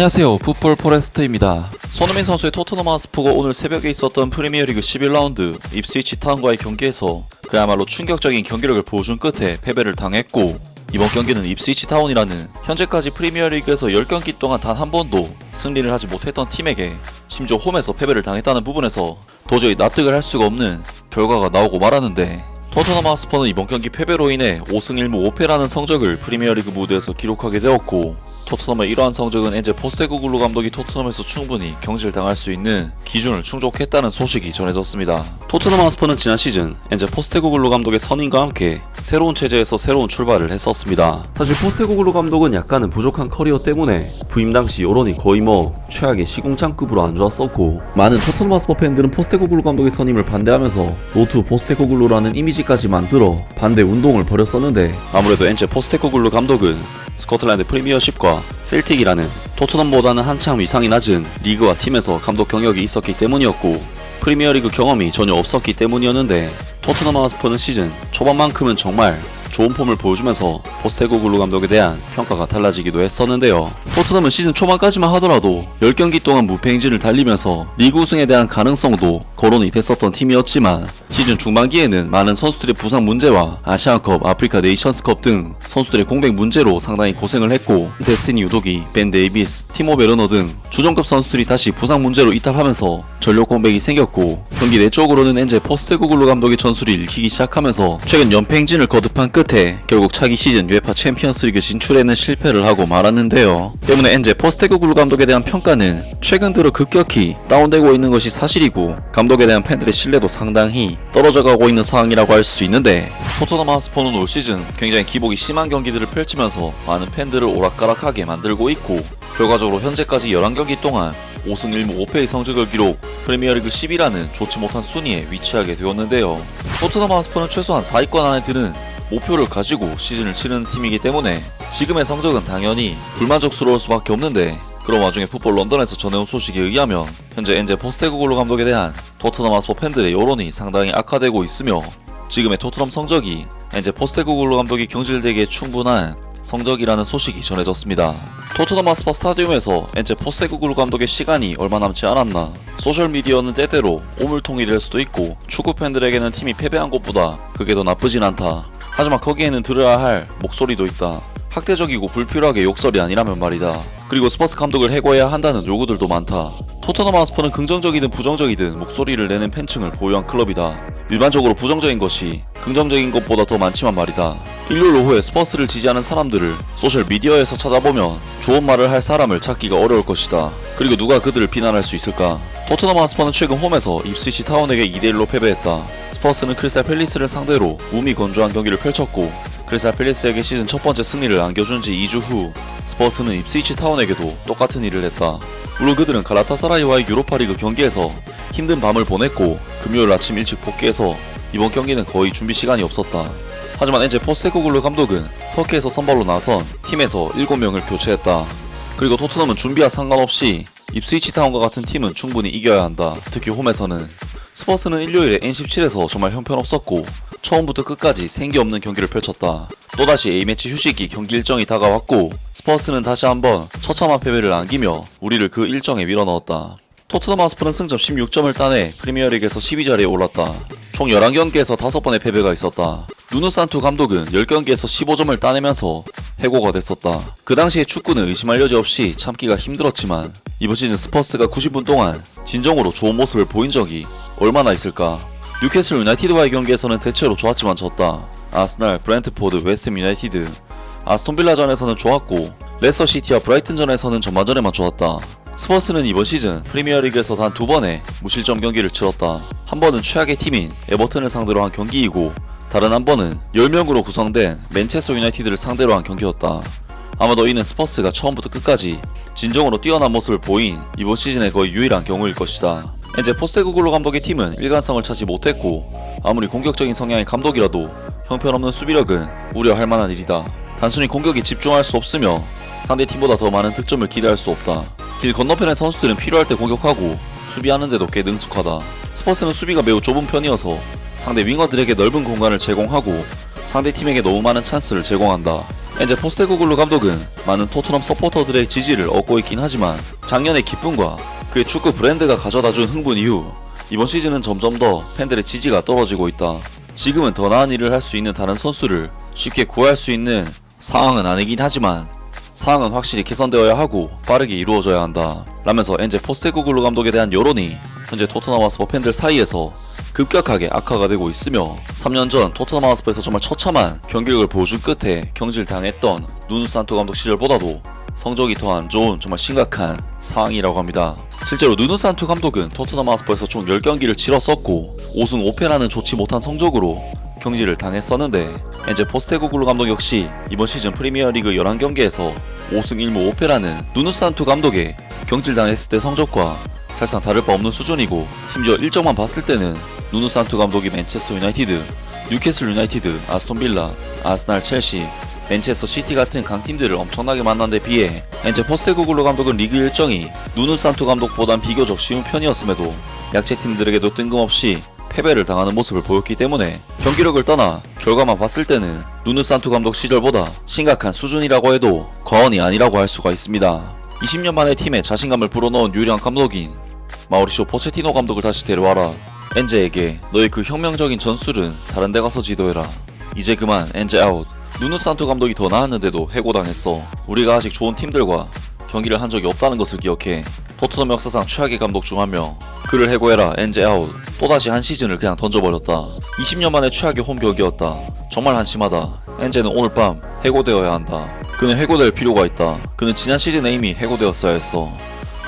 안녕하세요. 풋볼 포레스트입니다. 손흥민 선수의 토트넘 하스포가 오늘 새벽에 있었던 프리미어리그 11라운드 입스위치 타운과의 경기에서 그야말로 충격적인 경기력을 보여준 끝에 패배를 당했고 이번 경기는 입스위치 타운이라는 현재까지 프리미어리그에서 10경기 동안 단 한 번도 승리를 하지 못했던 팀에게 심지어 홈에서 패배를 당했다는 부분에서 도저히 납득을 할 수가 없는 결과가 나오고 말았는데 토트넘 하스퍼는 이번 경기 패배로 인해 5승 1무 5패라는 성적을 프리미어리그 무대에서 기록하게 되었고 토트넘의 이러한 성적은 이제 포스테고글루 감독이 토트넘에서 충분히 경질당할 수 있는 기준을 충족했다는 소식이 전해졌습니다. 토트넘 하스퍼는 지난 시즌 이제 포스테고글루 감독의 선임과 함께 새로운 체제에서 새로운 출발을 했었습니다. 사실 포스테고글루 감독은 약간은 부족한 커리어 때문에 부임 당시 여론이 거의 뭐 최악의 시궁창급으로 안 좋았었고 많은 토트넘 하스퍼 팬들은 포스테고글루 감독의 선임을 반대하면서 노투 포스테고글루라는 이미지까지 만들어 반대 운동을 벌였었는데 아무래도 엔제 포스테코글루 감독은 스코틀랜드 프리미어십과 셀틱이라는 토트넘보다는 한참 위상이 낮은 리그와 팀에서 감독 경력이 있었기 때문이었고 프리미어리그 경험이 전혀 없었기 때문이었는데 토트넘 하스퍼는 시즌 초반만큼은 정말 좋은 폼을 보여주면서 포스테코글루 감독에 대한 평가가 달라지기도 했었는데요. 토트넘은 시즌 초반까지만 하더라도 10경기 동안 무패 행진을 달리면서 리그 우승에 대한 가능성도 거론이 됐었던 팀이었지만 시즌 중반기에는 많은 선수들의 부상 문제와 아시안컵, 아프리카 네이션스컵 등 선수들의 공백 문제로 상당히 고생을 했고 데스티니 유도기, 벤 데이비스, 티모 베르너 등 주전급 선수들이 다시 부상 문제로 이탈하면서 전력 공백이 생겼고 경기 내적으로는 엔제 포스테코글루 감독의 전술이 읽히기 시작하면서 최근 연패 행진을 거듭한 끝에 결국 차기 시즌 UEFA 챔피언스리그 진출에는 실패를 하고 말았는데요. 때문에 엔제 포스테코글루 감독에 대한 평가는 최근 들어 급격히 다운되고 있는 것이 사실이고 감독에 대한 팬들의 신뢰도 상당히 떨어져 가고 있는 상황이라고 할 수 있는데 토트넘 하스퍼는 올 시즌 굉장히 기복이 심한 경기들을 펼치면서 많은 팬들을 오락가락하게 만들고 있고 결과적으로 현재까지 11경기 동안 5승 1무 5패의 성적을 기록 프리미어리그 10이라는 좋지 못한 순위에 위치하게 되었는데요. 토트넘 하스퍼는 최소한 4위권 안에 드는 목표를 가지고 시즌을 치르는 팀이기 때문에 지금의 성적은 당연히 불만족스러울 수밖에 없는데 그런 와중에 풋볼 런던에서 전해온 소식에 의하면 현재 엔제 포스테고글루 감독에 대한 토트넘 하스퍼 팬들의 여론이 상당히 악화되고 있으며 지금의 토트넘 성적이 엔제 포스테고글루 감독이 경질되기에 충분한 성적이라는 소식이 전해졌습니다. 토트넘 하스퍼 스타디움에서 엔제 포스테고글루 감독의 시간이 얼마 남지 않았나 소셜미디어는 때때로 오물통일일 수도 있고 축구 팬들에게는 팀이 패배한 것보다 그게 더 나쁘진 않다. 하지만 거기에는 들어야 할 목소리도 있다. 학대적이고 불필요하게 욕설이 아니라면 말이다. 그리고 스퍼스 감독을 해고해야 한다는 요구들도 많다. 토트넘 하스퍼는 긍정적이든 부정적이든 목소리를 내는 팬층을 보유한 클럽이다. 일반적으로 부정적인 것이 긍정적인 것보다 더 많지만 말이다. 일요일 오후에 스퍼스를 지지하는 사람들을 소셜 미디어에서 찾아보면 좋은 말을 할 사람을 찾기가 어려울 것이다. 그리고 누가 그들을 비난할 수 있을까? 토트넘 하스퍼는 최근 홈에서 입스위치 타운에게 2대1로 패배했다. 스퍼스는 크리스탈 팰리스를 상대로 몸이 건조한 경기를 펼쳤고 크리스탈 팰리스에게 시즌 첫 번째 승리를 안겨준 지 2주 후 스퍼스는 입스위치 타운에게도 똑같은 일을 했다. 물론 그들은 갈라타사라이와의 유로파리그 경기에서 힘든 밤을 보냈고 금요일 아침 일찍 복귀해서 이번 경기는 거의 준비 시간이 없었다. 하지만 엔제 포스테코글루 감독은 터키에서 선발로 나선 팀에서 7명을 교체했다. 그리고 토트넘은 준비와 상관없이 입스위치 타운과 같은 팀은 충분히 이겨야 한다. 특히 홈에서는 스퍼스는 일요일에 N17에서 정말 형편없었고 처음부터 끝까지 생기 없는 경기를 펼쳤다. 또다시 A매치 휴식기 경기 일정이 다가왔고 스퍼스는 다시 한번 처참한 패배를 안기며 우리를 그 일정에 밀어넣었다. 토트넘 하스퍼는 승점 16점을 따내 프리미어리그에서 12자리에 올랐다. 총 11경기에서 5번의 패배가 있었다. 누누 산투 감독은 10경기에서 15점을 따내면서 해고가 됐었다. 그 당시에 축구는 의심할 여지 없이 참기가 힘들었지만 이번 시즌 스퍼스가 90분 동안 진정으로 좋은 모습을 보인 적이 얼마나 있을까? 뉴캐슬 유나이티드와의 경기에서는 대체로 좋았지만 졌다. 아스날, 브렌트포드, 웨스트 유나이티드, 아스톤 빌라전에서는 좋았고 레스터 시티와 브라이튼전에서는 전반전에만 좋았다. 스퍼스는 이번 시즌 프리미어리그에서 단 두 번의 무실점 경기를 치렀다. 한 번은 최악의 팀인 에버튼을 상대로 한 경기이고 다른 한 번은 10명으로 구성된 맨체스터 유나이티드를 상대로 한 경기였다. 아마도 이는 스퍼스가 처음부터 끝까지 진정으로 뛰어난 모습을 보인 이번 시즌의 거의 유일한 경우일 것이다. 이제 포스테구글로 감독의 팀은 일관성을 찾지 못했고 아무리 공격적인 성향의 감독이라도 형편없는 수비력은 우려할 만한 일이다. 단순히 공격에 집중할 수 없으며 상대 팀보다 더 많은 득점을 기대할 수 없다. 길 건너편의 선수들은 필요할 때 공격하고 수비하는데도 꽤 능숙하다. 스퍼스는 수비가 매우 좁은 편이어서 상대 윙어들에게 넓은 공간을 제공하고 상대 팀에게 너무 많은 찬스를 제공한다. 엔제 포스테코글루 감독은 많은 토트넘 서포터들의 지지를 얻고 있긴 하지만 작년의 기쁨과 그의 축구 브랜드가 가져다준 흥분 이후 이번 시즌은 점점 더 팬들의 지지가 떨어지고 있다. 지금은 더 나은 일을 할 수 있는 다른 선수를 쉽게 구할 수 있는 상황은 아니긴 하지만 상황은 확실히 개선되어야 하고 빠르게 이루어져야 한다. 라면서 엔제 포스테코글루 감독에 대한 여론이 현재 토트넘 하스퍼 팬들 사이에서 급격하게 악화가 되고 있으며 3년 전 토트넘 하스퍼에서 정말 처참한 경기력을 보여준 끝에 경질당했던 누누 산토 감독 시절보다도 성적이 더 안 좋은 정말 심각한 상황이라고 합니다. 실제로 누누 산토 감독은 토트넘 하스퍼에서 총 10경기를 치렀었고 5승 5패라는 좋지 못한 성적으로 경질을 당했었는데 이제 포스테코글루 감독 역시 이번 시즌 프리미어리그 11경기에서 5승 1무 5패라는 누누 산토 감독의 경질당했을 때 성적과 사실상 다를 바 없는 수준이고 심지어 일정만 봤을 때는 누누 산투 감독이 맨체스터 유나이티드, 뉴캐슬 유나이티드, 아스톤 빌라, 아스날 첼시, 맨체스터 시티 같은 강팀들을 엄청나게 만난 데 비해 엔제 포스테코글루 감독은 리그 일정이 누누 산투 감독보단 비교적 쉬운 편이었음에도 약체 팀들에게도 뜬금없이 패배를 당하는 모습을 보였기 때문에 경기력을 떠나 결과만 봤을 때는 누누 산투 감독 시절보다 심각한 수준이라고 해도 과언이 아니라고 할 수가 있습니다. 20년 만에 팀에 자신감을 불어넣은 유일한 감독인 마우리쇼 포체티노 감독을 다시 데려와라. 엔제에게 너의 그 혁명적인 전술은 다른 데 가서 지도해라. 이제 그만 엔제 아웃. 누누 산토 감독이 더 나았는데도 해고당했어. 우리가 아직 좋은 팀들과 경기를 한 적이 없다는 것을 기억해. 토트넘 역사상 최악의 감독 중 한 명. 그를 해고해라 엔제 아웃. 또다시 한 시즌을 그냥 던져버렸다. 20년 만에 최악의 홈 경기였다. 정말 한심하다. 엔제는 오늘 밤 해고되어야 한다. 그는 해고될 필요가 있다. 그는 지난 시즌에 이미 해고되었어야 했어.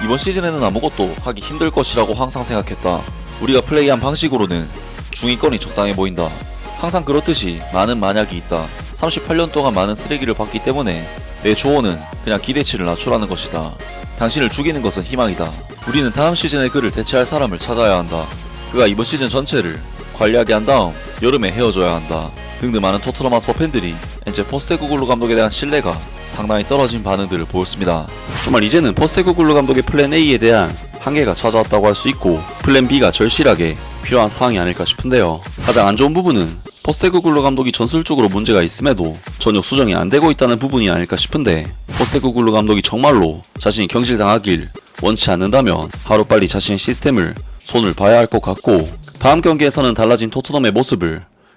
이번 시즌에는 아무것도 하기 힘들 것이라고 항상 생각했다. 우리가 플레이한 방식으로는 중위권이 적당해 보인다. 항상 그렇듯이 많은 만약이 있다. 38년 동안 많은 쓰레기를 봤기 때문에 내 조언은 그냥 기대치를 낮추라는 것이다. 당신을 죽이는 것은 희망이다. 우리는 다음 시즌에 그를 대체할 사람을 찾아야 한다. 그가 이번 시즌 전체를 관리하게 한 다음 여름에 헤어져야 한다. 등등 많은 토트넘 하스퍼 팬들이 이제 포스테코글루 감독에 대한 신뢰가 상당히 떨어진 반응들을 보였습니다. 정말 이제는 포스테코글루 감독의 플랜 A에 대한 한계가 찾아왔다고 할 수 있고 플랜 B가 절실하게 필요한 상황이 아닐까 싶은데요. 가장 안 좋은 부분은 포스테코글루 감독이 전술적으로 문제가 있음에도 전혀 수정이 안 되고 있다는 부분이 아닐까 싶은데 포스테코글루 감독이 정말로 자신이 경질당하길 원치 않는다면 하루빨리 자신의 시스템을 손을 봐야 할 것 같고 다음 경기에서는 달라진 토트넘의 모습을